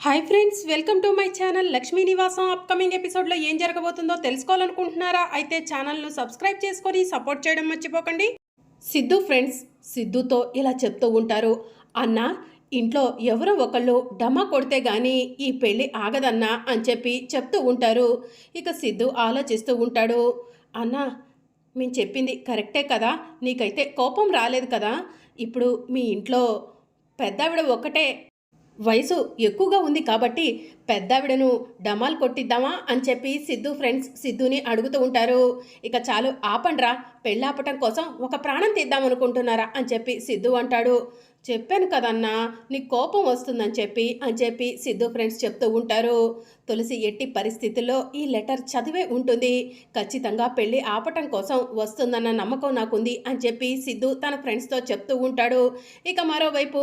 Hi friends welcome to my channel Lakshmi Nivasam upcoming ఎపిసోడ్లో ఏం జరగబోతుందో తెలుసుకోవాలనుకుంటున్నారా? అయితే ఛానల్ను సబ్స్క్రైబ్ చేసుకొని సపోర్ట్ చేయడం మర్చిపోకండి. సిద్ధు ఫ్రెండ్స్ సిద్ధుతో ఇలా చెప్తూ ఉంటారు. అన్న ఇంట్లో ఎవరో ఒకళ్ళు డమా కొడితే కానీ ఈ పెళ్ళి ఆగదన్నా అని చెప్పి చెప్తూ ఉంటారు. ఇక సిద్ధు ఆలోచిస్తూ ఉంటాడు. అన్న మేము చెప్పింది కరెక్టే కదా? నీకైతే కోపం రాలేదు కదా? ఇప్పుడు మీ ఇంట్లో పెద్దావిడ ఒక్కటే వయసు ఎక్కువగా ఉంది కాబట్టి పెద్దావిడను డమాల్ కొట్టిద్దామా అని చెప్పి సిద్ధు ఫ్రెండ్స్ సిద్ధుని అడుగుతూ ఉంటారు. ఇక చాలు ఆపండ్రా పెళ్ళాపటం కోసం ఒక ప్రాణం తీద్దామనుకుంటున్నారా అని చెప్పి సిద్ధు అంటాడు. చెప్పాను కదన్నా నీకు కోపం వస్తుందని చెప్పి అని చెప్పి సిద్ధు ఫ్రెండ్స్ చెప్తూ ఉంటారు. తులసి ఎట్టి పరిస్థితుల్లో ఈ లెటర్ చదివే ఉంటుంది. ఖచ్చితంగా పెళ్ళి ఆపటం కోసం వస్తుందన్న నమ్మకం నాకుంది అని చెప్పి సిద్ధు తన ఫ్రెండ్స్తో చెప్తూ ఉంటాడు. ఇక మరోవైపు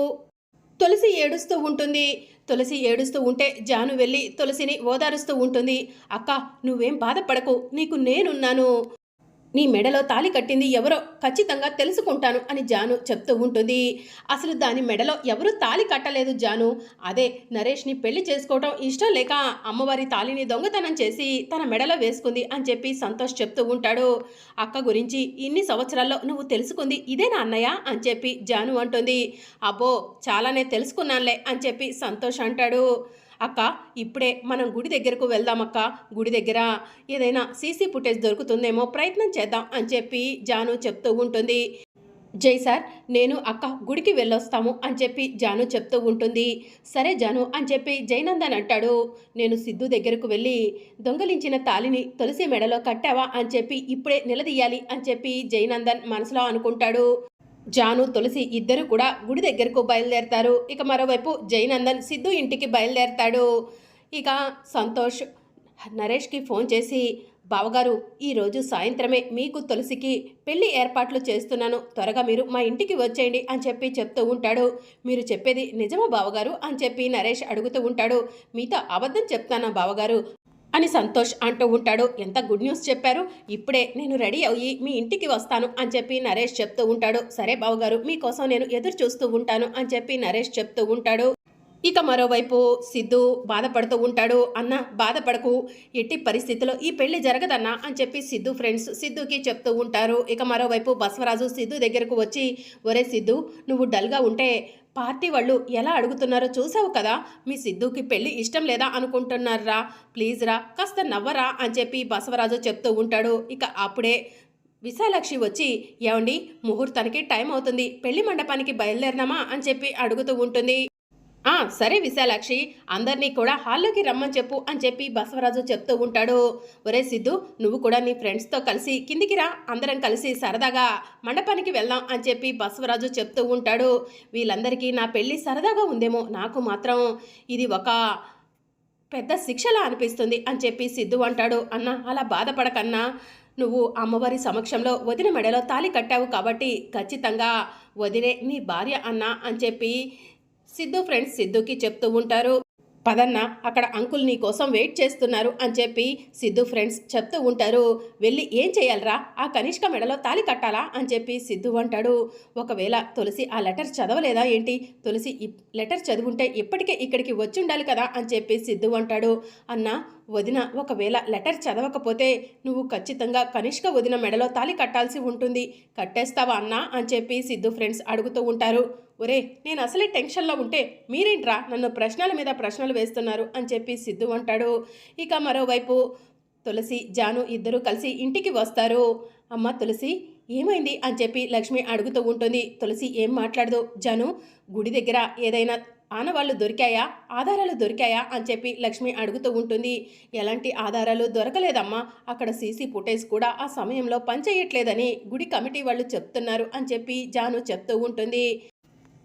తులసి ఏడుస్తూ ఉంటుంది. తులసి ఏడుస్తూ ఉంటే జాను వెళ్ళి తులసిని ఓదారుస్తూ ఉంటుంది. అక్క నువ్వేం బాధపడకు నీకు నేనున్నాను. నీ మెడలో తాలి కట్టింది ఎవరో ఖచ్చితంగా తెలుసుకుంటాను అని జాను చెప్తూ ఉంటుంది. అసలు దాని మెడలో ఎవరు తాలి కట్టలేదు జాను. అదే నరేష్ని పెళ్ళి చేసుకోవటం ఇష్టం లేక అమ్మవారి తాలిని దొంగతనం చేసి తన మెడలో వేసుకుంది అని చెప్పి సంతోష్ చెప్తూ ఉంటాడు. అక్క గురించి ఇన్ని సంవత్సరాల్లో నువ్వు తెలుసుకుంది ఇదేనా అన్నయ్య? అని చెప్పి జాను అంటుంది. అబ్బో చాలానే తెలుసుకున్నానులే అని చెప్పి సంతోష్ అంటాడు. అక్క ఇప్పుడే మనం గుడి దగ్గరకు వెళ్దాం అక్క. గుడి దగ్గర ఏదైనా సీసీ ఫుటేజ్ దొరుకుతుందేమో ప్రయత్నం చేద్దాం అని చెప్పి జాను చెప్తూ ఉంటుంది. జై సార్ నేను అక్క గుడికి వెళ్ళొస్తాము అని చెప్పి జాను చెప్తూ ఉంటుంది. సరే జాను అని చెప్పి జైనందన్ అంటాడు. నేను సిద్ధు దగ్గరకు వెళ్ళి దొంగలించిన తాలిని తులసి మెడలో కట్టావా అని చెప్పి ఇప్పుడే నిలదీయాలి అని చెప్పి జైనందన్ మనసులో అనుకుంటాడు. జాను తులసి ఇద్దరు కూడా గుడి దగ్గరకు బయలుదేరతారు. ఇక మరోవైపు జైనందన్ సిద్ధు ఇంటికి బయలుదేరతాడు. ఇక సంతోష్ నరేష్కి ఫోన్ చేసి బావగారు ఈరోజు సాయంత్రమే మీకు తులసికి పెళ్ళి ఏర్పాట్లు చేస్తున్నాను. త్వరగా మీరు మా ఇంటికి వచ్చేయండి అని చెప్పి చెప్తూ ఉంటాడు. మీరు చెప్పేది నిజమా బావగారు? అని చెప్పి నరేష్ అడుగుతూ ఉంటాడు. మీతో అబద్ధం చెప్తానా బావగారు? అని సంతోష్ అంటూ ఉంటాడు. ఎంత గుడ్ న్యూస్ చెప్పారు? ఇప్పుడే నేను రెడీ అయ్యి మీ ఇంటికి వస్తాను అని చెప్పి నరేష్ చెప్తూ ఉంటాడు. సరే బావగారు మీకోసం నేను ఎదురు చూస్తూ ఉంటాను అని చెప్పి నరేష్ చెప్తూ ఉంటాడు. ఇక మరోవైపు సిద్ధు బాధపడుతూ ఉంటాడు. అన్న బాధపడకు. ఎట్టి పరిస్థితిలో ఈ పెళ్ళి జరగదన్నా అని చెప్పి సిద్ధు ఫ్రెండ్స్ సిద్ధుకి చెప్తూ ఉంటారు. ఇక మరోవైపు బసవరాజు సిద్ధు దగ్గరకు వచ్చి ఒరే సిద్ధు నువ్వు డల్గా ఉంటే పార్టీ వాళ్ళు ఎలా అడుగుతున్నారో చూసావు కదా? మీ సిద్ధుకి పెళ్ళి ఇష్టం లేదా అనుకుంటున్నారా? ప్లీజ్ రా కాస్త నవ్వరా అని చెప్పి బసవరాజు చెప్తూ ఉంటాడు. ఇక అప్పుడే విశాలాక్షి వచ్చి ఏమండి ముహూర్తానికి టైం అవుతుంది. పెళ్ళి మండపానికి బయలుదేరినామా? అని చెప్పి అడుగుతూ ఉంటుంది. సరే విశాలాక్షి అందరినీ కూడా హాల్లోకి రమ్మని చెప్పు అని చెప్పి బసవరాజు చెప్తూ ఉంటాడు. ఒరే సిద్ధు నువ్వు కూడా నీ ఫ్రెండ్స్తో కలిసి కిందికి రా అందరం కలిసి సరదాగా మండపానికి వెళ్దాం అని చెప్పి బసవరాజు చెప్తూ ఉంటాడు. వీళ్ళందరికీ నా పెళ్ళి సరదాగా ఉందేమో నాకు మాత్రం ఇది ఒక పెద్ద శిక్షలా అనిపిస్తుంది అని చెప్పి సిద్ధు అంటాడు. అన్న అలా బాధపడకన్నా నువ్వు అమ్మవారి సమక్షంలో వదిన మెడలో తాలి కట్టావు కాబట్టి ఖచ్చితంగా వదిలే నీ భార్య అన్న అని చెప్పి సిద్ధు ఫ్రెండ్స్ సిద్ధుకి చెప్తూ ఉంటారు పదన్న అక్కడ అంకుల్ నీ కోసం వెయిట్ చేస్తున్నారు అని చెప్పి సిద్ధు ఫ్రెండ్స్ చెప్తూ ఉంటారు వెళ్ళి ఏం చేయాలరా? ఆ కనిష్క మెడలో తాలి కట్టాలా? అని చెప్పి సిద్ధు అంటాడు ఒకవేళ తులసి ఆ లెటర్ చదవలేదా ఏంటి? తులసి లెటర్ చదువుంటే ఇప్పటికే ఇక్కడికి వచ్చి ఉండాలి కదా? అని చెప్పి సిద్ధు అంటాడు అన్న వదిన ఒకవేళ లెటర్ చదవకపోతే నువ్వు ఖచ్చితంగా కనిష్క వదిన మెడలో తాలి కట్టాల్సి ఉంటుంది. కట్టేస్తావా అన్నా? అని చెప్పి సిద్ధు ఫ్రెండ్స్ అడుగుతూ ఉంటారు ఒరే నేను అసలే టెన్షన్లో ఉంటే మీరేంట్రా నన్ను ప్రశ్నల మీద ప్రశ్నలు వేస్తున్నారు అని చెప్పి సిద్ధు అంటాడు. ఇక మరోవైపు తులసి జాను ఇద్దరు కలిసి ఇంటికి వస్తారు. అమ్మ తులసి ఏమైంది? అని చెప్పి లక్ష్మి అడుగుతూ ఉంటుంది. తులసి ఏం మాట్లాడదు? జాను గుడి దగ్గర ఏదైనా ఆనవాళ్ళు దొరికాయా? ఆధారాలు దొరికాయా? అని చెప్పి లక్ష్మి అడుగుతూ ఉంటుంది. ఎలాంటి ఆధారాలు దొరకలేదమ్మా. అక్కడ సీసీ ఫుటేజ్ కూడా ఆ సమయంలో పనిచేయట్లేదని గుడి కమిటీ వాళ్ళు చెప్తున్నారు అని చెప్పి జాను చెప్తూ ఉంటుంది.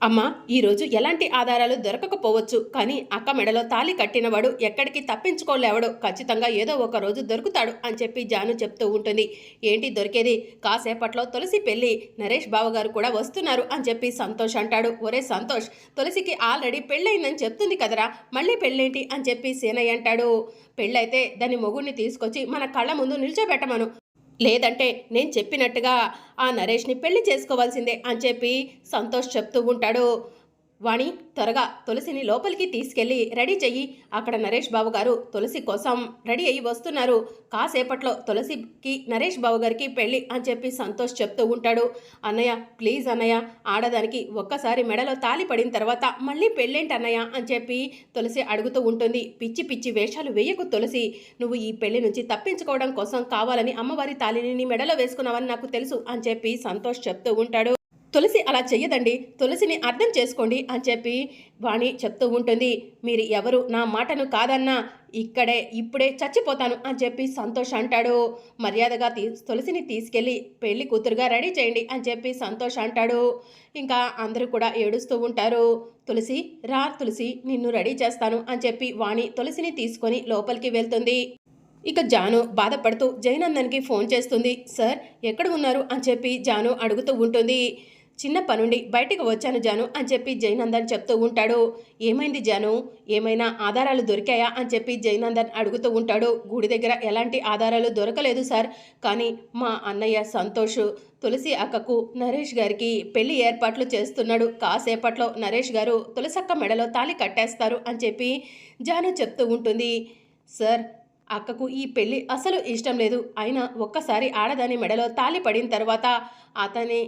అమ్మ ఈరోజు ఎలాంటి ఆధారాలు దొరకకపోవచ్చు కానీ అక్క మెడలో తాలి కట్టినవాడు ఎక్కడికి తప్పించుకోలేవడు ఖచ్చితంగా ఏదో ఒక రోజు దొరుకుతాడు అని చెప్పి జాను చెప్తూ ఉంటుంది. ఏంటి దొరికేది? కాసేపట్లో తులసి పెళ్ళి నరేష్ బావగారు కూడా వస్తున్నారు అని చెప్పి సంతోష్ అంటాడు. ఒరే సంతోష్ తులసికి ఆల్రెడీ పెళ్ళయిందని చెప్తుంది కదరా మళ్ళీ పెళ్ళేంటి అని చెప్పి సీనయ్య అంటాడు. పెళ్ళైతే దాని మొగుడిని తీసుకొచ్చి మన కళ్ళ ముందు నిల్చోబెట్టమను. లేదంటే నేను చెప్పినట్టుగా ఆ నరేష్ని పెళ్ళి చేసుకోవాల్సిందే అని చెప్పి సంతోష్ చెప్తూ ఉంటాడు. వాణి త్వరగా తులసిని లోపలికి తీసుకెళ్ళి రెడీ చెయ్యి. అక్కడ నరేష్ బాబు గారు తులసి కోసం రెడీ అయ్యి వస్తున్నారు. కాసేపట్లో తులసికి నరేష్ బాబు గారికి పెళ్ళి అని చెప్పి సంతోష్ చెప్తూ ఉంటాడు. అన్నయ్య ప్లీజ్ అన్నయ్య ఆడదానికి ఒక్కసారి మెడలో తాలి పడిన తర్వాత మళ్ళీ పెళ్ళేంటి అన్నయ్య అని చెప్పి తులసి అడుగుతూ ఉంటుంది. పిచ్చి పిచ్చి వేషాలు వేయకు తులసి. నువ్వు ఈ పెళ్ళి నుంచి తప్పించుకోవడం కోసం కావాలని అమ్మవారి తాలిని నీ మెడలో వేసుకున్నావని నాకు తెలుసు అని చెప్పి సంతోష్ చెప్తూ ఉంటాడు. తులసి అలా చెయ్యదండి. తులసిని అర్థం చేసుకోండి అని చెప్పి వాణి చెప్తూ ఉంటుంది. మీరు ఎవరు? నా మాటను కాదన్నా. ఇక్కడే ఇప్పుడే చచ్చిపోతాను అని చెప్పి సంతోష్ అంటాడు. మర్యాదగా తీ తులసిని తీసుకెళ్ళి పెళ్ళి కూతురుగా రెడీ చేయండి అని చెప్పి సంతోష్ అంటాడు. ఇంకా అందరూ కూడా ఏడుస్తూ ఉంటారు. తులసి రా తులసి నిన్ను రెడీ చేస్తాను అని చెప్పి వాణి తులసిని తీసుకొని లోపలికి వెళ్తుంది. ఇక జాను బాధపడుతూ జయనందన్కి ఫోన్ చేస్తుంది. సార్ ఎక్కడ ఉన్నారు? అని చెప్పి జాను అడుగుతూ ఉంటుంది. చిన్న పనుండి బయటికి వచ్చాను జాను అని చెప్పి జైనందన్ చెప్తూ ఉంటాడు. ఏమైంది జాను? ఏమైనా ఆధారాలు దొరికాయా అని చెప్పి జైనందన్ అడుగుతూ ఉంటాడు. గుడి దగ్గర ఎలాంటి ఆధారాలు దొరకలేదు సార్. కానీ మా అన్నయ్య సంతోష్ తులసి అక్కకు నరేష్ గారికి పెళ్ళి ఏర్పాట్లు చేస్తున్నాడు. కాసేపట్లో నరేష్ గారు తులసక్క మెడలో తాళి కట్టేస్తారు అని చెప్పి జాను చెప్తూ ఉంటుంది. సార్ అక్కకు ఈ పెళ్ళి అసలు ఇష్టం లేదు. అయినా ఒక్కసారి ఆడదాని మెడలో తాలి పడిన తర్వాత అతని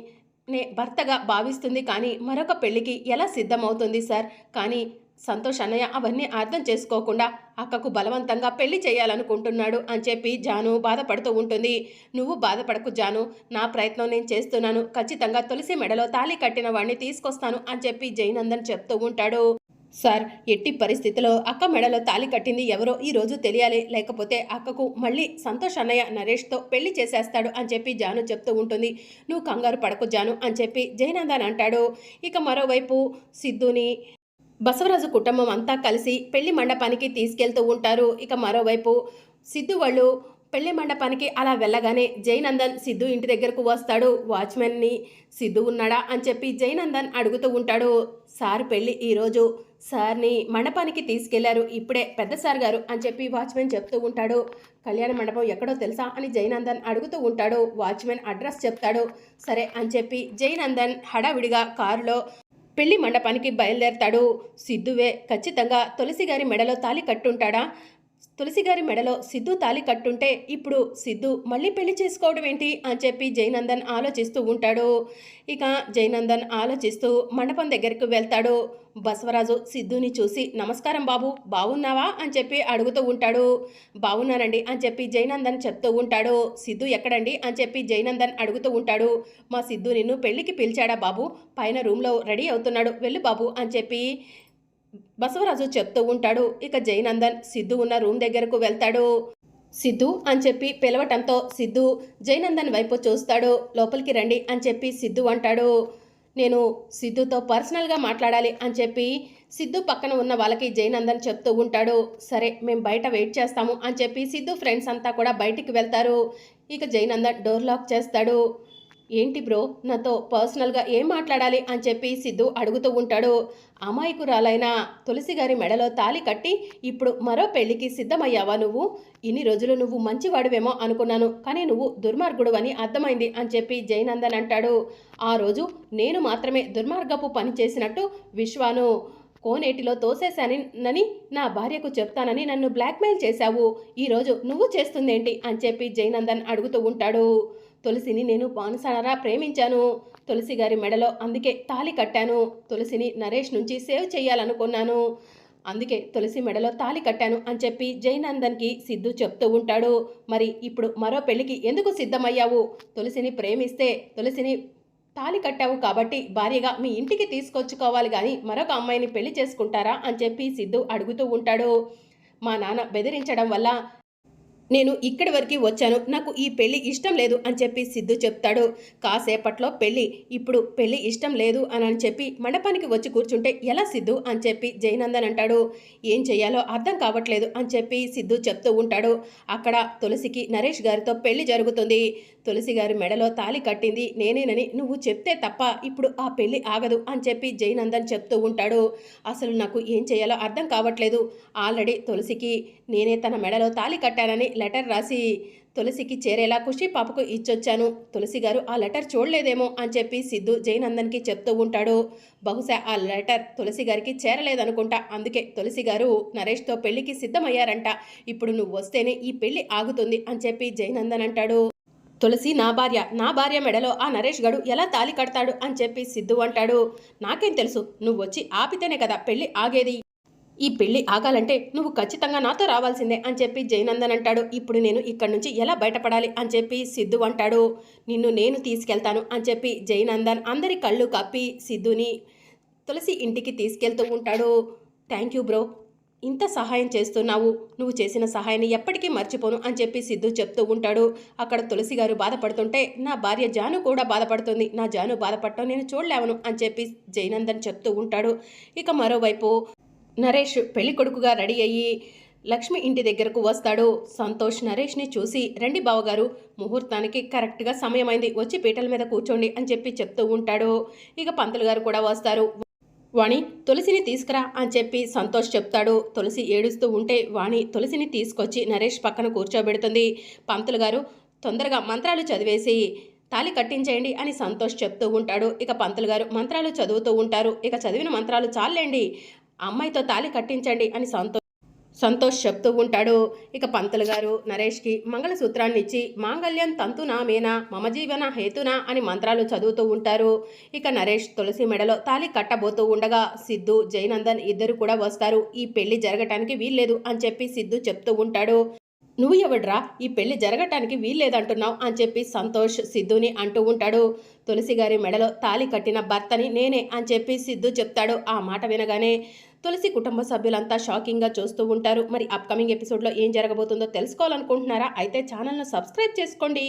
నే భర్తగా భావిస్తుంది కానీ మరొక పెళ్ళికి ఎలా సిద్ధమవుతుంది సార్? కానీ సంతోష్ అన్నయ్య అవన్నీ అర్థం చేసుకోకుండా అక్కకు బలవంతంగా పెళ్ళి చేయాలనుకుంటున్నాడు అని చెప్పి జాను బాధపడుతూ ఉంటుంది. నువ్వు బాధపడకు జాను నా ప్రయత్నం నేను చేస్తున్నాను. ఖచ్చితంగా తులసి మెడలో తాళి కట్టిన వాడిని తీసుకొస్తాను అని చెప్పి జయనందన్ చెప్తూ ఉంటాడు. సార్ ఎట్టి పరిస్థితిలో అక్క మెడలో తాలి కట్టింది ఎవరో ఈ రోజు తెలియాలి. లేకపోతే అక్కకు మళ్ళీ సంతోష్ అన్నయ్య నరేష్తో పెళ్ళి చేసేస్తాడు అని చెప్పి జాను చెప్తూ ఉంటుంది. నువ్వు కంగారు పడకు జాను అని చెప్పి జయనందన్ అంటాడు. ఇక మరోవైపు సిద్ధుని బసవరాజు కుటుంబం అంతా కలిసి పెళ్ళి మండపానికి తీసుకెళ్తూ ఉంటారు. ఇక మరోవైపు సిద్ధు వాళ్ళు పెళ్ళి మండపానికి అలా వెళ్ళగానే జయనందన్ సిద్ధు ఇంటి దగ్గరకు వస్తాడు. వాచ్మెన్ని సిద్ధు ఉన్నాడా అని చెప్పి జయనందన్ అడుగుతూ ఉంటాడు. సార్ పెళ్ళి ఈరోజు సార్ని మండపానికి తీసుకెళ్ళారు. ఇప్పుడే పెద్ద సార్ గారు అని చెప్పి వాచ్మెన్ చెప్తూ ఉంటాడు. కళ్యాణ మండపం ఎక్కడో తెలుసా అని జైనందన్ అడుగుతూ ఉంటాడు. వాచ్మెన్ అడ్రస్ చెప్తాడు. సరే అని చెప్పి జైనందన్ హడావిడిగా కారులో పెళ్ళి మండపానికి బయలుదేరతాడు. సిద్ధువే ఖచ్చితంగా తులసి గారి మెడలో తాలి కట్టుంటాడా? తులసి గారి మెడలో సిద్ధు తాలి కట్టుంటే ఇప్పుడు సిద్ధు మళ్ళీ పెళ్ళి చేసుకోవడం ఏంటి అని చెప్పి జయనందన్ ఆలోచిస్తూ ఉంటాడు. ఇక జయనందన్ ఆలోచిస్తూ మండపం దగ్గరికి వెళ్తాడు. బసవరాజు సిద్ధుని చూసి నమస్కారం బాబు బాగున్నావా అని చెప్పి అడుగుతూ ఉంటాడు. బాగున్నానండి అని చెప్పి జయనందన్ చెప్తూ ఉంటాడు. సిద్ధు ఎక్కడండి? అని చెప్పి జయనందన్ అడుగుతూ ఉంటాడు. మా సిద్ధు నిన్ను పెళ్ళికి పిలిచాడా బాబు? పైన రూమ్లో రెడీ అవుతున్నాడు. వెళ్ళు బాబు అని చెప్పి బసవరాజు చెప్తూ ఉంటాడు ఇక జయనందన్ సిద్ధు ఉన్న రూమ్ దగ్గరకు వెళ్తాడు. సిద్ధు అని చెప్పి పిలవటంతో సిద్ధు జయనందన్ వైపు చూస్తాడు. లోపలికి రండి అని చెప్పి సిద్ధు అంటాడు. నేను సిద్ధుతో పర్సనల్గా మాట్లాడాలి అని చెప్పి సిద్ధు పక్కన ఉన్న వాళ్ళకి జయనందన్ చెప్తూ ఉంటాడు. సరే మేము బయట వెయిట్ చేస్తాము అని చెప్పి సిద్ధు ఫ్రెండ్స్ అంతా కూడా బయటికి వెళ్తారు. ఇక జయనందన్ డోర్ లాక్ చేస్తాడు. ఏంటి బ్రో? నాతో పర్సనల్గా ఏం మాట్లాడాలి? అని చెప్పి సిద్ధు అడుగుతూ ఉంటాడు. అమాయకురాలైన తులసి గారి మెడలో తాలి కట్టి ఇప్పుడు మరో పెళ్ళికి సిద్ధమయ్యావా నువ్వు? ఇన్ని రోజులు నువ్వు మంచివాడువేమో అనుకున్నాను కానీ నువ్వు దుర్మార్గుడు అని అర్థమైంది అని చెప్పి జయనందన్ అంటాడు. ఆ రోజు నేను మాత్రమే దుర్మార్గపు పని చేసినట్టు విశ్వాను కోనేటిలో తోసేశానని నా భార్యకు చెప్తానని నన్ను బ్లాక్మెయిల్ చేశావు. ఈరోజు నువ్వు చేస్తుందేంటి? అని చెప్పి జయనందన్ అడుగుతూ ఉంటాడు. తులసిని నేను బానుసారా ప్రేమించాను. తులసి గారి మెడలో అందుకే తాలి కట్టాను. తులసిని నరేష్ నుంచి సేవ్ చేయాలనుకున్నాను. అందుకే తులసి మెడలో తాలి కట్టాను అని చెప్పి జయనందన్కి సిద్ధు చెప్తూ ఉంటాడు. మరి ఇప్పుడు మరో పెళ్ళికి ఎందుకు సిద్ధమయ్యావు? తులసిని ప్రేమిస్తే తులసిని తాలి కట్టావు కాబట్టి భార్యగా మీ ఇంటికి తీసుకొచ్చుకోవాలి కానీ మరొక అమ్మాయిని పెళ్ళి చేసుకుంటారా అని చెప్పి సిద్ధు అడుగుతూ ఉంటాడు. మా నాన్న బెదిరించడం వల్ల నేను ఇక్కడి వరకు వచ్చాను. నాకు ఈ పెళ్ళి ఇష్టం లేదు అని చెప్పి సిద్ధు చెప్తాడు. కాసేపట్లో పెళ్ళి. ఇప్పుడు పెళ్ళి ఇష్టం లేదు అని అని చెప్పి మండపానికి వచ్చి కూర్చుంటే ఎలా సిద్ధు అని చెప్పి జయనందన్ అంటాడు. ఏం చెయ్యాలో అర్థం కావట్లేదు అని చెప్పి సిద్ధు చెప్తూ ఉంటాడు. అక్కడ తులసికి నరేష్ గారితో పెళ్ళి జరుగుతుంది. తులసి గారి మెడలో తాలి కట్టింది. నేనేనని నువ్వు చెప్తే తప్ప ఇప్పుడు ఆ పెళ్ళి ఆగదు అని చెప్పి జయనందన్ చెప్తూ ఉంటాడు. అసలు నాకు ఏం చేయాలో అర్థం కావట్లేదు. ఆల్రెడీ తులసికి నేనే తన మెడలో తాలి కట్టానని లెటర్ రాసి తులసికి చేరేలా ఖుషి పాపకు ఇచ్చొచ్చాను. తులసి గారు ఆ లెటర్ చూడలేదేమో అని చెప్పి సిద్ధు జయనందన్కి చెప్తూ ఉంటాడు. బహుశా ఆ లెటర్ తులసి గారికి చేరలేదనుకుంటా. అందుకే తులసి గారు నరేష్తో పెళ్ళికి సిద్ధమయ్యారంట. ఇప్పుడు నువ్వు వస్తేనే ఈ పెళ్ళి ఆగుతుంది అని చెప్పి జయనందన్ అంటాడు. తులసి నా భార్య నా భార్య మెడలో ఆ నరేష్ గడు ఎలా తాలి కడతాడు అని చెప్పి సిద్ధు అంటాడు. నాకేం తెలుసు నువ్వు వచ్చి ఆపితేనే కదా పెళ్ళి ఆగేది. ఈ పెళ్ళి ఆగాలంటే నువ్వు ఖచ్చితంగా నాతో రావాల్సిందే అని చెప్పి జయనందన్ అంటాడు. ఇప్పుడు నేను ఇక్కడి నుంచి ఎలా బయటపడాలి అని చెప్పి సిద్ధు అంటాడు. నిన్ను నేను తీసుకెళ్తాను అని చెప్పి జయనందన్ అందరి కళ్ళు కప్పి సిద్ధుని తులసి ఇంటికి తీసుకెళ్తూ ఉంటాడు. Thank you bro. ఇంత సహాయం చేస్తున్నావు. నువ్వు చేసిన సహాయాన్ని ఎప్పటికీ మర్చిపోను అని చెప్పి సిద్ధు చెప్తూ ఉంటాడు. అక్కడ తులసి గారు బాధపడుతుంటే నా భార్య జాను కూడా బాధపడుతుంది. నా జాను బాధపడటం నేను చూడలేవను అని చెప్పి జయనందన్ చెప్తూ ఉంటాడు. ఇక మరోవైపు నరేష్ పెళ్ళి కొడుకుగా రెడీ అయ్యి లక్ష్మి ఇంటి దగ్గరకు వస్తాడు. సంతోష్ నరేష్ని చూసి రండి బావగారు ముహూర్తానికి కరెక్ట్గా సమయమైంది వచ్చి పీటల మీద కూర్చోండి అని చెప్పి చెప్తూ ఉంటాడు. ఇక పంతులు గారు కూడా వస్తారు. వాణి తులసిని తీసుకురా అని చెప్పి సంతోష్ చెప్తాడు. తులసి ఏడుస్తూ ఉంటే వాణి తులసిని తీసుకొచ్చి నరేష్ పక్కన కూర్చోబెడుతుంది. పంతులు గారు తొందరగా మంత్రాలు చదివేసి తాలి కట్టించేయండి అని సంతోష్ చెప్తూ ఉంటాడు. ఇక పంతులు గారు మంత్రాలు చదువుతూ ఉంటారు. ఇక చదివిన మంత్రాలు చాలండి అమ్మాయితో తాలి కట్టించండి అని సంతోష్ సంతోష్ చెప్తూ ఉంటాడు. ఇక పంతులు గారు నరేష్కి మంగళసూత్రాన్ని ఇచ్చి మాంగళ్యం తంతునా మేనా మమ జీవన హేతునా అని మంత్రాలు చదువుతూ ఉంటారు. ఇక నరేష్ తులసి మెడలో తాలి కట్టబోతూ ఉండగా సిద్ధు జయనందన్ ఇద్దరు కూడా వస్తారు. ఈ పెళ్ళి జరగటానికి వీల్లేదు అని చెప్పి సిద్ధు చెప్తూ ఉంటాడు. నువ్వు ఎవడ్రా ఈ పెళ్ళి జరగటానికి వీల్లేదంటున్నావు అని చెప్పి సంతోష్ సిద్ధుని అంటూ ఉంటాడు. తులసి గారి మెడలో తాలి కట్టిన భర్తని నేనే అని చెప్పి సిద్ధు చెప్తాడు ఆ మాట వినగానే. తులసి కుటుంబ సభ్యులంతా షాకింగ్గా చూస్తూ ఉంటారు. మరి అప్కమింగ్ ఎపిసోడ్లో ఏం జరగబోతుందో తెలుసుకోవాలనుకుంటున్నారా? అయితే ఛానల్ను సబ్స్క్రైబ్ చేసుకోండి.